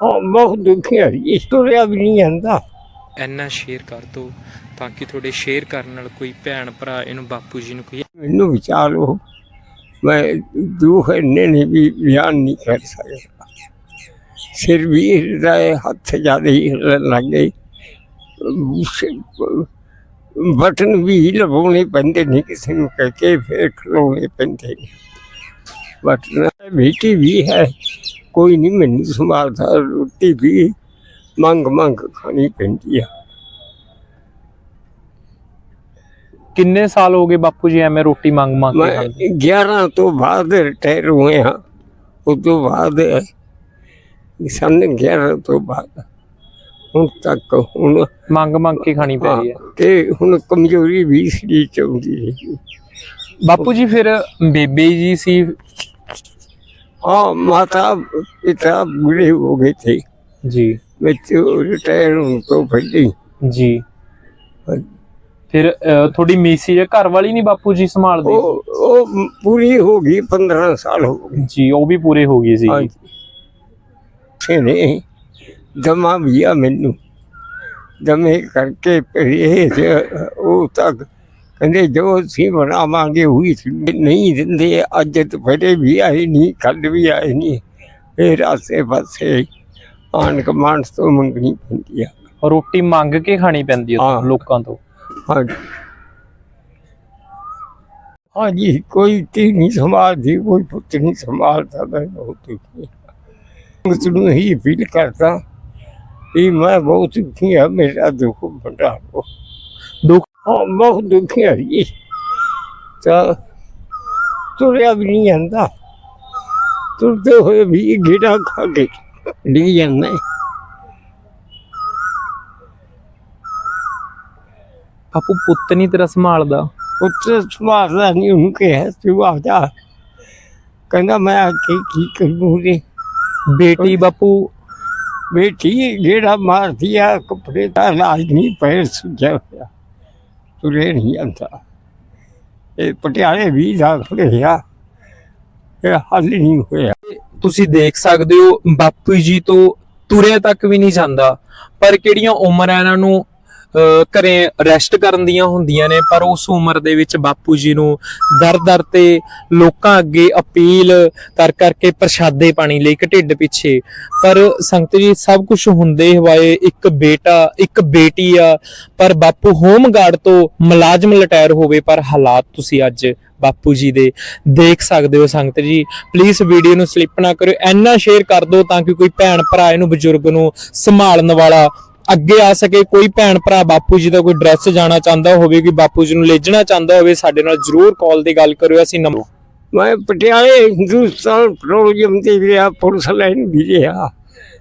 ਹਾਂ ਬਹੁਤ ਦੁਖੀ ਹੈ ਇਸ ਤੋਂ ਰਿਆ ਵੀ ਨਹੀਂ ਜਾਂਦਾ। ਇੰਨਾ ਸ਼ੇਅਰ ਕਰ ਦਿਓ ਤਾਂ ਕਿ ਤੁਹਾਡੇ ਸ਼ੇਅਰ ਕਰਨ ਨਾਲ ਕੋਈ ਭੈਣ ਭਰਾ ਇਹਨੂੰ ਬਾਪੂ ਜੀ ਨੂੰ ਕੋਈ ਮੈਨੂੰ ਵਿਚਾਰ ਲਓ ਮੈਂ ਦੁੱਖ ਇੰਨੇ ਨਹੀਂ ਵੀ ਬਿਆਨ ਨਹੀਂ ਕਰ ਸਕਦਾ। ਸਿਰ ਵੀ ਹੈ ਹੱਥ ਜ਼ਿਆਦਾ ਹੀ ਲੱਗ ਗਏ। ਬਟਨ ਵੀ ਲਵਾਉਣੇ ਪੈਂਦੇ ਨਹੀਂ ਕਿਸੇ ਨੂੰ ਕਹਿ ਕੇ ਫਿਰ ਖਲੋਣੇ ਪੈਂਦੇ ਬਟਨ ਬੇਟੀ ਵੀ ਹੈ। ਕੋਈ ਨਹੀਂ ਮੈਨੂੰ ਸੰਭਾਲਦਾ ਰੋਟੀ ਵੀ ਮੰਗ ਮੰਗ ਖਾਣੀ ਪੈਂਦੀ ਆ। ਕਿੰਨੇ ਸਾਲ ਹੋ ਗਏ ਬਾਪੂ ਜੀ ਐਵੇਂ ਰੋਟੀ ਮੰਗ ਮੰਗ ਕੇ ਮੈਂ ਖਾਂਦੇ? 11 ਤੋਂ ਬਾਅਦ ਰਿਟਾਇਰ ਹੋਏ ਹਾਂ। ਉਸ ਤੋਂ ਬਾਅਦ ਸੰਨ 11 ਤੋਂ ਬਾਅਦ। ਹੁਣ ਤੱਕ ਹੁਣ ਮੰਗ ਮੰਗ ਕੇ ਖਾਣੀ ਪੈ ਰਹੀ ਹਾਂ, ਤੇ ਹੁਣ ਕਮਜ਼ੋਰੀ ਵੀ ਸਰੀਰ ਚ ਆਉਂਦੀ ਹੈ ਬਾਪੂ ਜੀ ਫਿਰ ਬੇਬੇ ਜੀ ਸੀ ਹਾਂ ਮਾਤਾ ਪਿਤਾ ਬੁੜੇ ਹੋ ਗਏ ਥੇ ਜੀ। ਮੈਂ ਰਿਟਾਇਰ ਹੋਣ ਤੋਂ ਹੀ। ਜੀ। ਫਿਰ ਤੁਹਾਡੀ ਮੀਸੀ ਜਾਂ ਘਰ ਵਾਲੀ ਨਹੀਂ ਬਾਪੂ ਜੀ ਸੰਭਾਲਦੀ? ਉਹ ਪੂਰੀ ਹੋ ਗਈ 15 ਸਾਲ ਹੋ ਗਏ। ਜੀ ਉਹ ਵੀ ਪੂਰੇ ਹੋ ਗਈ ਸੀ। ਹਾਂਜੀ। ਨੇ ਦਮਾ ਵੀ ਆ ਮੈਨੂੰ। ਦਮੇ ਕਰਕੇ ਪਰਹੇਜ ਉਹ ਤੱਕ ਕਹਿੰਦੇ ਜੋ ਅਸੀਂ ਬਣਾਵਾਂਗੇ ਉਹੀ ਸੀ। ਨਹੀਂ ਦਿੰਦੇ ਅੱਜ ਦੁਪਹਿਰੇ ਵੀ ਆਏ ਨਹੀਂ ਕੱਲ ਵੀ ਆਏ ਨਹੀਂ। ਫਿਰ ਆਸੇ ਪਾਸੇ ਆਣ ਕਮਾਂਡ ਤੋਂ ਮੰਗਣੀ ਪੈਂਦੀ ਆ। ਰੋਟੀ ਮੰਗ ਕੇ ਖਾਣੀ ਪੈਂਦੀ ਹਾਂ। ਲੋਕਾਂ ਤੋਂ? ਹਾਂਜੀ। ਹਾਂਜੀ ਕੋਈ ਤੀ ਨਹੀਂ ਸੰਭਾਲਦੀ ਕੋਈ ਪੁੱਤ ਨਹੀਂ ਸੰਭਾਲਦਾ ਮੈਂ ਬਹੁਤ ਦੁਖੀ ਹਾਂ। ਉਸ ਨੂੰ ਹੀ ਫੀਲ ਕਰਦਾ ਕਿ ਮੈਂ ਬਹੁਤ ਦੁਖੀ ਹਾਂ ਮੇਰਾ ਦੁੱਖ ਹੋ। ਦੁੱਖ ਹਾਂ ਬਹੁਤ ਦੁਖੀ ਹਾਂ ਜੀ। ਤਾਂ ਤੁਰਿਆ ਵੀ ਨਹੀਂ ਜਾਂਦਾ। ਤੁਰਦੇ ਹੋਏ ਵੀ ਗਿੜਾ ਖਾ ਕੇ ਡਿੱਗ ਜਾਂਦਾ। ਬਾਪੂ ਪੁੱਤ ਨਹੀਂ ਤੇਰਾ ਸੰਭਾਲਦਾ? ਉੱਤੇ ਸਮਾਰਦਾ ਨਹੀਂ ਉਹਨੂੰ ਕਿਹਾ ਤੂੰ ਆ ਜਾ। ਕਹਿੰਦਾ ਮੈਂ ਆ ਕੇ ਕੀ ਕਰੂੰ ਰੇ ਬੇਟੀ ਬਾਪੂ? ਬੇਟੀ ਜਿਹੜਾ ਮਾਰਦੀ ਆ ਕੱਪੜੇ ਦਾ ਇਲਾਜ ਨਹੀਂ ਪੈਰ ਸੁਝਿਆ ਹੋਇਆ। ਤੁਰੇ ਨਹੀਂ ਜਾਂਦਾ। ਇਹ ਪਟਿਆਲੇ ਵੀ ਦਾਖਲ ਹੋਇਆ ਇਹ ਹੱਲ ਨਹੀਂ ਹੋਇਆ। ਤੁਸੀਂ ਦੇਖ ਸਕਦੇ ਹੋ, ਬਾਪੂ ਜੀ ਤੋਂ ਤੁਰੇ ਤੱਕ ਵੀ ਨਹੀਂ ਜਾਂਦਾ। ਪਰ ਕਿਹੜੀਆਂ ਉਮਰਾਂ ਇਹਨਾਂ ਨੂੰ ਘਰੇ ਰੈਸਟ ਕਰਨ ਦੀਆਂ ਹੁੰਦੀਆਂ ਨੇ, ਪਰ ਉਸ ਉਮਰ ਦੇ ਵਿੱਚ ਬਾਪੂ ਜੀ ਨੂੰ ਦਰ ਦਰ ਤੇ ਲੋਕਾਂ ਅੱਗੇ ਅਪੀਲ ਕਰ ਕਰਕੇ ਪ੍ਰਸ਼ਾਦੇ ਪਾਣੀ ਲਈ ਇੱਕ ਢਿੱਡ ਪਿੱਛੇ। ਪਰ ਸੰਗਤ ਜੀ, ਸਭ ਕੁਝ ਹੁੰਦੇ ਹਵਾਏ ਇੱਕ ਬੇਟਾ, ਇੱਕ ਬੇਟੀ ਆ, ਪਰ ਬਾਪੂ ਹੋਮਗਾਰਡ ਤੋਂ ਮੁਲਾਜ਼ਮ ਰਿਟਾਇਰ ਹੋਵੇ, ਪਰ ਹਾਲਾਤ ਤੁਸੀਂ ਅੱਜ ਬਾਪੂ ਜੀ ਦੇ ਦੇਖ ਸਕਦੇ ਹੋ ਸੰਗਤ ਜੀ। ਪਲੀਜ਼ ਵੀਡੀਓ ਨੂੰ ਸਲਿੱਪ ਨਾ ਕਰਿਓ ਐਨਾ ਸ਼ੇਅਰ ਕਰ ਦਿਓ ਤਾਂ ਕਿ ਕੋਈ ਭੈਣ ਭਰਾ ਇਹਨੂੰ ਬਜ਼ੁਰਗ ਨੂੰ ਸੰਭਾਲਣ ਵਾਲਾ ਅੱਗੇ ਆ ਸਕੇ ਕੋਈ ਭੈਣ ਭਰਾ ਬਾਪੂ ਜੀ ਦਾ ਕੋਈ ਡਰੈਸ ਜਾਣਾ ਚਾਹੁੰਦਾ ਹੋਵੇ ਕਿ ਬਾਪੂ ਜੀ ਨੂੰ ਲੇਜਣਾ ਚਾਹੁੰਦਾ ਹੋਵੇ ਸਾਡੇ ਨਾਲ ਜਰੂਰ ਕਾਲ ਤੇ ਗੱਲ ਕਰਿਓ ਅਸੀਂ ਨੰਬਰ ਮੈਂ ਪਟਿਆਲੇ ਹਿੰਦੁਸਤਾਨ ਪੈਟਰੋਲੀਅਮ ਤੇ ਰਿਹਾ ਪੁਲਿਸ ਲਾਈਨ ਵੀ ਰਿਹਾ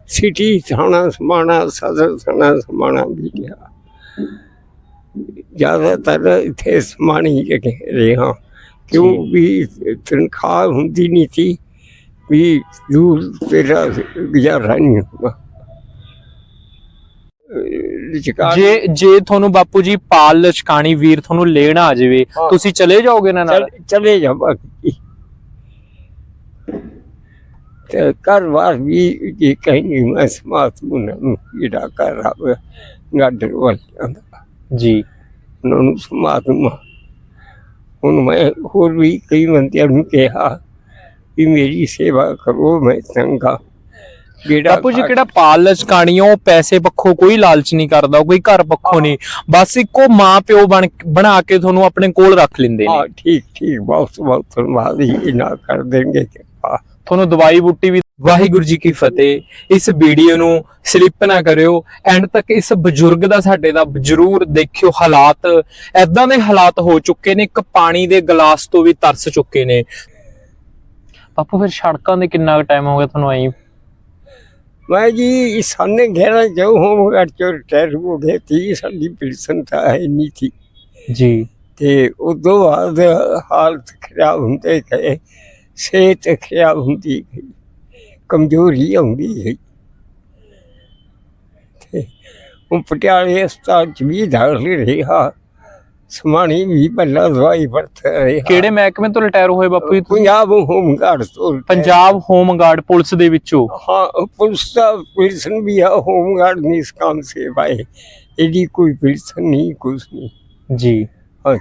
ਸਿਟੀ ਥਾਣਾ ਸਮਾਣਾ ਸਦਰ ਥਾਣਾ ਸਮਾਣਾ ਵੀ ਰਿਹਾ। ਜ਼ਿਆਦਾਤਰ ਇੱਥੇ ਸਮਾਣੀ ਰਿਹਾ। ਕਿਉਂ ਵੀ ਤਨਖਾਹ ਹੁੰਦੀ ਨਹੀਂ ਸੀ ਵੀ ਦੂਰ ਤੇਰਾ ਗੁਜ਼ਾਰਾ ਨਹੀਂ ਹੋਗਾ ਲਿਚਕਾਰ ਜੇ ਜੇ ਤੁਹਾਨੂੰ ਬਾਪੂ ਜੀ ਪਾਲ ਲਚਕਾਣੀ ਵੀਰ ਤੁਹਾਨੂੰ ਲੈਣ ਆ ਜਾਵੇ ਹਾਂ। ਤੁਸੀਂ ਚਲੇ ਜਾਓਗੇ ਇਹਨਾਂ ਨਾਲ? ਚਲ- ਚਲੇ ਜਾਵਾਂਗੇ ਤੇ ਘਰ ਵਾਰ ਵੀ ਇਹ ਕਹਿੰਦੀ ਮੈਂ ਸਮਾਤ ਨੂੰ ਜਿਹੜਾ ਕਰ ਰਹਾ ਗਾਡਰ ਵੱਲ ਜਾਂਦਾ। ਜੀ। ਉਹਨਾਂ ਨੂੰ ਸਮਾਤ ਨੂੰ ਹੁਣ ਮੈਂ ਹੋਰ ਵੀ ਕਈ ਬੰਦਿਆਂ ਨੂੰ ਕਿਹਾ ਵੀ ਮੇਰੀ ਸੇਵਾ ਕਰੋ ਮੈਂ ਚੰਗਾ ਜਿਹੜਾ ਬਾਪੂ ਜੀ ਕਿਹੜਾ ਪਾਲ ਲਚਕਾਣੀ ਆ, ਉਹ ਪੈਸੇ ਪੱਖੋਂ ਕੋਈ ਲਾਲਚ ਨਹੀਂ ਕਰਦਾ ਕੋਈ ਘਰ ਪੱਖੋਂ ਨਹੀਂ। ਬਸ ਇੱਕੋ ਮਾਂ ਪਿਓ ਬਣ ਬਣਾ ਕੇ ਤੁਹਾਨੂੰ ਆਪਣੇ ਕੋਲ ਰੱਖ ਲੈਂਦੇ ਨੇ। ਹਾਂ ਠੀਕ ਠੀਕ ਬਹੁਤ ਬਹੁਤ ਧੰਨਵਾਦ ਜੀ ਨਾ ਕਰ ਦੇਣਗੇ ਕਿਰਪਾ। ਤੁਹਾਨੂੰ ਦਵਾਈ ਬੂਟੀ ਵੀ ਵਾਹਿਗੁਰੂ ਜੀ ਕੀ ਫਤਿਹ। ਇਸ ਵੀਡੀਓ ਨੂੰ ਸਲਿੱਪ ਨਾ ਕਰਿਓ ਐਂਡ ਤੱਕ ਇਸ ਬਜ਼ੁਰਗ ਦਾ ਸਾਡੇ ਦਾ ਜਰੂਰ ਦੇਖਿਓ ਹਾਲਾਤ। ਐਦਾਂ ਦੇ ਹਾਲਾਤ ਹੋ ਚੁੱਕੇ ਨੇ ਇੱਕ ਪਾਣੀ ਦੇ ਗਲਾਸ ਤੋਂ ਵੀ ਤਰਸ ਚੁੱਕੇ ਨੇ। ਬਾਪੂ ਫਿਰ ਸੜਕਾਂ ਦੇ ਕਿੰਨਾ ਟਾਈਮ ਹੋ ਗਿਆ ਤੁਹਾਨੂੰ ਐਂ? ਮੈਂ ਜੀ ਸਾਨੇ ਘੇਰਾ ਜਾਉ ਹੋਮ ਗਾਰਡ ਚੋਂ ਰਿਟਾਇਰ ਹੋ ਗਏ ਤੀ ਸਾਡੀ ਪਿਲਸਨ ਤਾਂ ਹੈ ਨਹੀਂ ਥੀ ਜੀ। ਤੇ ਉਦੋਂ ਬਾਅਦ ਹਾਲਤ ਖਰਾਬ ਹੁੰਦੇ ਗਏ ਸਿਹਤ ਖਰਾਬ ਹੁੰਦੀ ਗਈ ਕਮਜ਼ੋਰੀ ਆਉਂਦੀ ਗਈ। ਤੇ ਉਹ ਪਟਿਆਲੇ ਹਸਪਤਾਲ ਚ ਵੀ ਦਾਖਲ ਰਿਹਾ। ਸਮਾਣੀ ਵੀ ਪਹਿਲਾਂ ਦਵਾਈ ਵਰਤਦਾ ਰਿਹਾ। ਕਿਹੜੇ ਮਹਿਕਮੇ ਤੋਂ ਰਿਟਾਇਰ ਹੋਏ ਬਾਪੂ ਜੀ ਪੰਜਾਬ ਹੋਮ ਗਾਰਡ ਤੋਂ ਪੰਜਾਬ ਹੋਮ ਗਾਰਡ ਪੁਲਿਸ ਦੇ ਵਿੱਚੋਂ? ਹਾਂ ਪੁਲਿਸ ਦਾ ਪਿਲਸਨ ਵੀ ਆ ਹੋਮ ਗਾਰਡ ਨਹੀਂ ਇਸ ਕੰਮ ਸੇਵਾ ਹੈ ਇਹਦੀ ਕੋਈ ਪਿਲਸਨ ਨਹੀਂ ਕੁਛ ਨਹੀਂ। ਜੀ। ਹਾਂ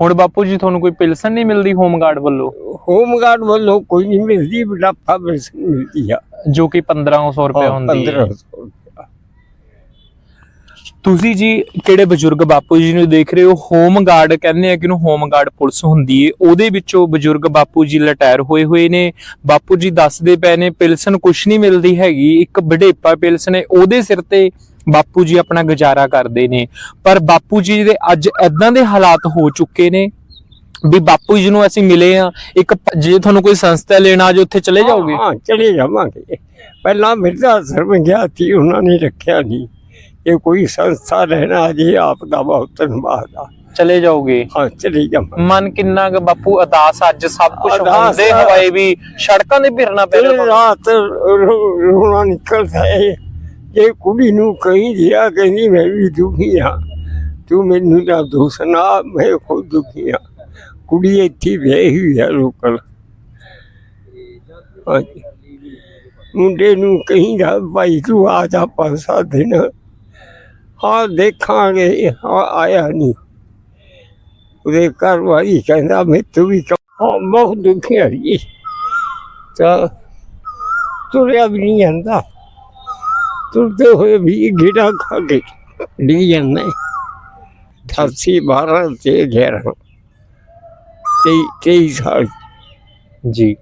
ਹੁਣ ਬਾਪੂ ਜੀ ਤੁਹਾਨੂੰ ਕੋਈ ਪਿਲਸਨ ਨਹੀਂ ਮਿਲਦੀ ਹੋਮ ਗਾਰਡ ਵੱਲੋਂ? ਹੋਮ ਗਾਰਡ ਵੱਲੋਂ ਕੋਈ ਨਹੀਂ ਮਿਲਦੀ ਬੁਢਾਪਾ ਪਿਲਸਨ ਮਿਲਦੀ ਆ। ਜੋ ਕਿ 1500 ਰੁਪਏ ਹੁੰਦੀ ਹੈ। 1500 ਤੁਸੀਂ ਜੀ ਕਿਹੜੇ ਬਜ਼ੁਰਗ ਬਾਪੂ ਜੀ ਨੂੰ ਦੇਖ ਰਹੇ ਹੋ? ਹੋਮ ਗਾਰਡ ਕਹਿੰਦੇ ਆ ਕਿ ਨੂੰ ਹੋਮ ਗਾਰਡ ਪੁਲਿਸ ਹੁੰਦੀ ਏ। ਉਹਦੇ ਵਿੱਚੋਂ ਬਜ਼ੁਰਗ ਬਾਪੂ ਜੀ ਲਟਾਇਰ ਹੋਏ ਹੋਏ ਨੇ। ਬਾਪੂ ਜੀ ਦੱਸਦੇ ਪਏ ਨੇ, ਪਿਲਸਨ ਕੁਛ ਨਹੀਂ ਮਿਲਦੀ ਹੈਗੀ, ਇੱਕ ਵਡੇਪਾ ਪਿਲਸਨ ਏ ਉਹਦੇ ਸਿਰ ਤੇ ਬਾਪੂ ਜੀ ਆਪਣਾ ਗੁਜ਼ਾਰਾ ਕਰਦੇ ਨੇ। ਪਰ ਬਾਪੂ ਜੀ ਦੇ ਅੱਜ ਐਦਾਂ ਦੇ ਹਾਲਾਤ ਹੋ ਚੁੱਕੇ ਨੇ ਵੀ ਬਾਪੂ ਜੀ ਨੂੰ ਅਸੀਂ ਮਿਲੇ ਆ। ਇੱਕ ਜੇ ਤੁਹਾਨੂੰ ਕੋਈ ਸੰਸਥਾ ਲੈਣਾ ਜੇ ਉੱਥੇ ਚਲੇ ਜਾਓਗੇ? ਹਾਂ ਚਲੇ ਜਾਵਾਂਗੇ। ਪਹਿਲਾਂ ਮਿਰਜ਼ਾ ਸਰਵੰਗਿਆ ਸੀ, ਉਹਨਾਂ ਨੇ ਰੱਖਿਆ ਨਹੀਂ। ये कोई संस्था रहना जी आपदा बहुत धन्यवाद आ। ਚਲੇ ਜਾਓਗੇ हाँ चले जावांगे ਮਨ ਕਿੰਨਾ ਕੁ ਬਾਪੂ ਅਦਾਸ ਅੱਜ ਸਭ ਕੁਝ ਅਦਾਸ ਹੁੰਦੇ ਆ। ਹਵਾਏ ਵੀ ਸੜਕਾਂ ਤੇ ਫਿਰਨਾ ਪੈ ਦਿਨ ਰਿਹਾ ਰਾਤ ਰੋ- ਰੋਣਾ ਨਿਕਲਦਾ ਹੈ ਜੇ ਕੁੜੀ ਨੂੰ ਕਹੀਂ ਦਿਆ ਕਹਿੰਦੀ ਮੈਂ ਵੀ ਦੁਖੀ ਹਾਂ ਤੂੰ ਮੈਨੂੰ ਨਾ ਦੋਸਨਾ ਮੈਂ ਖੁਦ ਦੁਖੀ ਹਾਂ ਕੁੜੀ ਇੱਥੇ ਵਿਆਹੀ ਹੋਈ ਹੈ ਲੋਕਲ ਹਾਂਜੀ ਮੁੰਡੇ ਨੂੰ ਕਹੀਦਾ ਭਾਈ ਤੂੰ ਆ ਜਾ ਪੰਜ ਸੱਤ ਦਿਨ ਹਾਂ ਦੇਖਾਂਗੇ ਹਾਂ ਆਇਆ ਨਹੀਂ ਉਹਦੇ ਘਰ ਵਾਲੀ ਕਹਿੰਦਾ ਮੈਂ ਤੂੰ ਵੀ ਕ- ਹਾਂ ਬਹੁਤ ਦੁਖੀ ਹਾਂ ਜੀ। ਤਾਂ ਤੁਰਿਆ ਵੀ ਨਹੀਂ ਜਾਂਦਾ। ਤੁਰਦੇ ਹੋਏ ਵੀ ਗੇੜਾ ਖਾ ਕੇ ਡਿੱਗ ਜਾਂਦਾ। ਅਠਾਸੀ ਬਾਰਾਂ ਤੇ 11 ਤੇਈ ਤੇਈ ਸਾਲ। ਜੀ।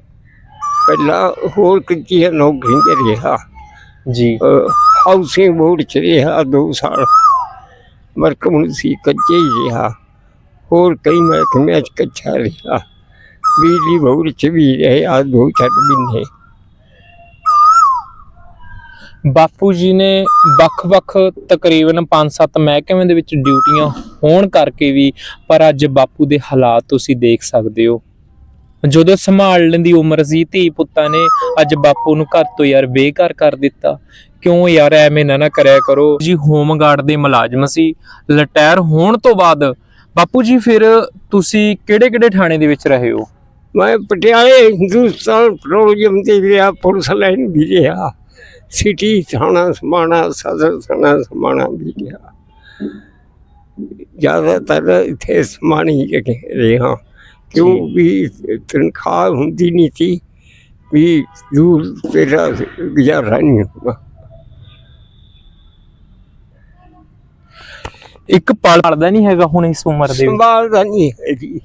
ਪਹਿਲਾਂ ਹੋਰ ਕਿੱਥੇ ਨੌਕਰੀ ਤੇ ਰਿਹਾ। ਜੀ। ਅਹ ਹਾਊਸਿੰਗ ਬੋਰਡ ਚ ਰਿਹਾ, ਦੋ ਸਾਲ ਮਰਕਮ ਸੀ ਹੋਰ ਕਈ ਮਹਿਕਮਿਆਂ ਚ ਕੱਚਾ ਰਿਹਾ। ਬਿਜਲੀ ਬੋਰਡ ਚ ਵੀ ਰਿਹਾ ਦੋ ਚਾਰ ਮਹੀਨੇ। ਬਾਪੂ ਜੀ ਨੇ ਵੱਖ-ਵੱਖ ਤਕਰੀਬਨ 5-7 ਮਹਿਕਮੇ ਦੇ ਵਿੱਚ ਡਿਊਟੀਆਂ ਹੋਣ ਕਰਕੇ ਵੀ, ਪਰ ਅੱਜ ਬਾਪੂ ਦੇ ਹਾਲਾਤ ਤੁਸੀਂ ਦੇਖ ਸਕਦੇ ਹੋ। ਜਦੋਂ ਸੰਭਾਲਣ ਦੀ ਉਮਰ ਸੀ, ਧੀ ਪੁੱਤਾਂ ਨੇ ਅੱਜ ਬਾਪੂ ਨੂੰ ਘਰ ਤੋਂ ਯਾਰ ਬੇਘਰ ਕਰ ਦਿੱਤਾ। ਕਿਉਂ ਯਾਰ ਐਵੇਂ ਨਾ ਨਾ ਕਰਿਆ ਕਰੋ। ਜੀ ਹੋਮ ਗਾਰਡ ਦੇ ਮੁਲਾਜ਼ਮ ਸੀ ਰਿਟਾਇਰ ਹੋਣ ਤੋਂ ਬਾਅਦ। ਬਾਪੂ ਜੀ ਫਿਰ ਤੁਸੀਂ ਕਿਹੜੇ-ਕਿਹੜੇ ਥਾਣੇ ਦੇ ਵਿੱਚ ਰਹੇ ਹੋ? ਮੈਂ ਪਟਿਆਲੇ ਹਿੰਦੁਸਤਾਨ ਪੈਟਰੋਲੀਅਮ ਤੇ ਰਿਹਾ ਪੁਲਿਸ ਲਾਈਨ ਵੀ ਰਿਹਾ। ਸਿਟੀ ਥਾਣਾ ਸਮਾਣਾ ਸਦਰ ਥਾਣਾ ਸਮਾਣਾ ਵੀ ਰਿਹਾ। ਜ਼ਿਆਦਾਤਰ ਇੱਥੇ ਸਮਾਣੀ ਰਿਹਾ। ਕਿਉਂ ਵੀ ਤਨਖਾਹ ਹੁੰਦੀ ਨਹੀਂ ਸੀ ਵੀ ਦੂਰ ਤੇਰਾ ਗੁਜ਼ਾਰਾ ਨਹੀਂ ਹੁੰਦਾ ਇੱਕ ਪਲ ਪੜਦਾ ਨਹੀਂ ਹੈਗਾ ਹੁਣ ਇਸ ਉਮਰ ਦੇ ਵਿੱਚ। ਸੰਭਾਲਦਾ ਨਹੀਂ ਹੈ ਜੀ।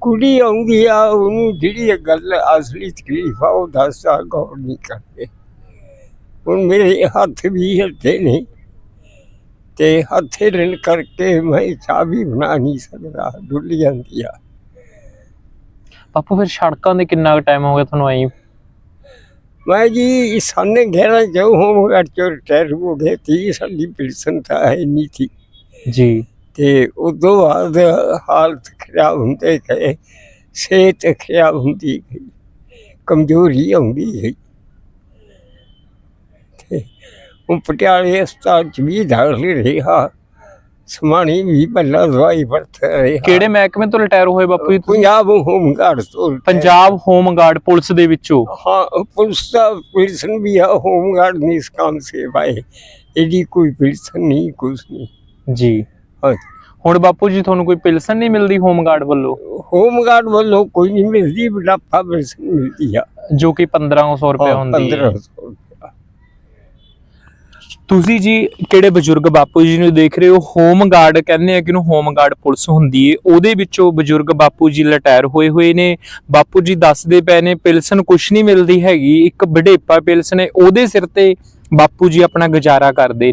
ਕੁੜੀ ਆਉਂਦੀ ਆ ਉਹਨੂੰ ਜਿਹੜੀ ਇਹ ਗੱਲ ਅਸਲੀ ਤਕਲੀਫ ਆ ਉਹ ਦੱਸਦਾ ਗੌਰ ਨਹੀਂ ਕਰਦੇ। ਹੁਣ ਮੇਰੇ ਹੱਥ ਵੀ ਹਿਲਦੇ ਨਹੀਂ ਤੇ ਹੱਥੇ ਰਿਲ ਕਰਕੇ ਮੈਂ ਚਾਹ ਵੀ ਬਣਾ ਨਹੀਂ ਸਕਦਾ ਡੁੱਲ ਜਾਂਦੀ ਆ। ਬਾਪੂ ਫਿਰ ਸੜਕਾਂ ਦੇ ਕਿੰਨਾ ਕੁ ਟਾਈਮ ਹੋ ਗਿਆ ਤੁਹਾਨੂੰ ਆਈ ਮੈਂ ਜੀ ਸਾਨੇ 11 ਜੋ ਹੋਮਗਾਰਡ ਚੋਂ ਰਿਟਾਇਰ ਹੋ ਗਏ ਤੀ ਸਾਡੀ ਪਿਲਸਨ ਤਾਂ ਹੈ ਨਹੀਂ ਥੀ ਜੀ। ਤੇ ਉਦੋਂ ਬਾਅਦ ਹਾਲਤ ਖਰਾਬ ਹੁੰਦੇ ਗਏ ਸਿਹਤ ਖਰਾਬ ਹੁੰਦੀ ਗਈ ਕਮਜ਼ੋਰੀ ਆਉਂਦੀ ਗਈ। ਤੇ ਉਹ ਪਟਿਆਲੇ ਹਸਪਤਾਲ ਚ ਵੀ ਦਾਖਲ ਰਿਹਾ ਸਮਾਣੀ ਵੀ ਪਹਿਲਾਂ ਦਵਾਈ ਵਰਤ ਰਿਹਾ ਕਿਹੜੇ ਮਹਿਕਮੇ ਤੋਂ ਰਿਟਾਇਰ ਹੋਏ ਬਾਪੂ ਜੀ ਤੁਸੀਂ? ਪੰਜਾਬ ਹੋਮ ਗਾਰਡ ਤੋਂ ਪੰਜਾਬ ਹੋਮ ਗਾਰਡ ਪੁਲਿਸ ਦੇ ਵਿੱਚੋਂ? ਹਾਂ ਪੁਲਿਸ ਦਾ ਪਿਲਸਨ ਵੀ ਹੈ ਹੋਮ ਗਾਰਡ ਨਹੀਂ ਇਸ ਕੰਮ ਸੇ ਭਾਈ ਇਹਦੀ ਕੋਈ ਪਿਲਸਨ ਨਹੀਂ ਕੁਛ ਨਹੀਂ। ਜੀ। ਹਾਂ। ਹੁਣ ਬਾਪੂ ਜੀ ਤੁਹਾਨੂੰ ਕੋਈ ਪਿਲਸਨ ਨਹੀਂ ਮਿਲਦੀ ਹੋਮ ਗਾਰਡ ਵੱਲੋਂ? ਹੋਮ ਗਾਰਡ ਵੱਲੋਂ ਕੋਈ ਨਹੀਂ ਮਿਲਦੀ ਬੁਢਾਪਾ ਮਿਲਦੀ ਆ। ਜੋ ਕਿ 1500 ਰੁਪਏ ਹੁੰਦੀ ਹੈ। 1500 ਰੁਪਇਆ ਤੁਸੀਂ ਜੀ ਕਿਹੜੇ ਬਜ਼ੁਰਗ ਬਾਪੂ ਜੀ ਨੂੰ ਦੇਖ ਰਹੇ ਹੋ? ਹੋਮ ਗਾਰਡ ਕਹਿੰਦੇ ਆ ਕਿ ਨੂੰ ਹੋਮ ਗਾਰਡ ਪੁਲਿਸ ਹੁੰਦੀ ਏ। ਉਹਦੇ ਵਿੱਚੋਂ ਬਜ਼ੁਰਗ ਬਾਪੂ ਜੀ ਰਿਟਾਇਰ ਹੋਏ ਹੋਏ ਨੇ। ਬਾਪੂ ਜੀ ਦੱਸਦੇ ਪਏ ਨੇ ਪਿਲਸਨ ਕੁਛ ਨਹੀਂ ਮਿਲਦੀ ਹੈਗੀ। ਇੱਕ ਵਡੇਪਾ ਪਿਲਸਨ ਹੈ ਉਹਦੇ ਸਿਰ ਤੇ ਬਾਪੂ ਜੀ ਆਪਣਾ ਗੁਜ਼ਾਰਾ ਕਰਦੇ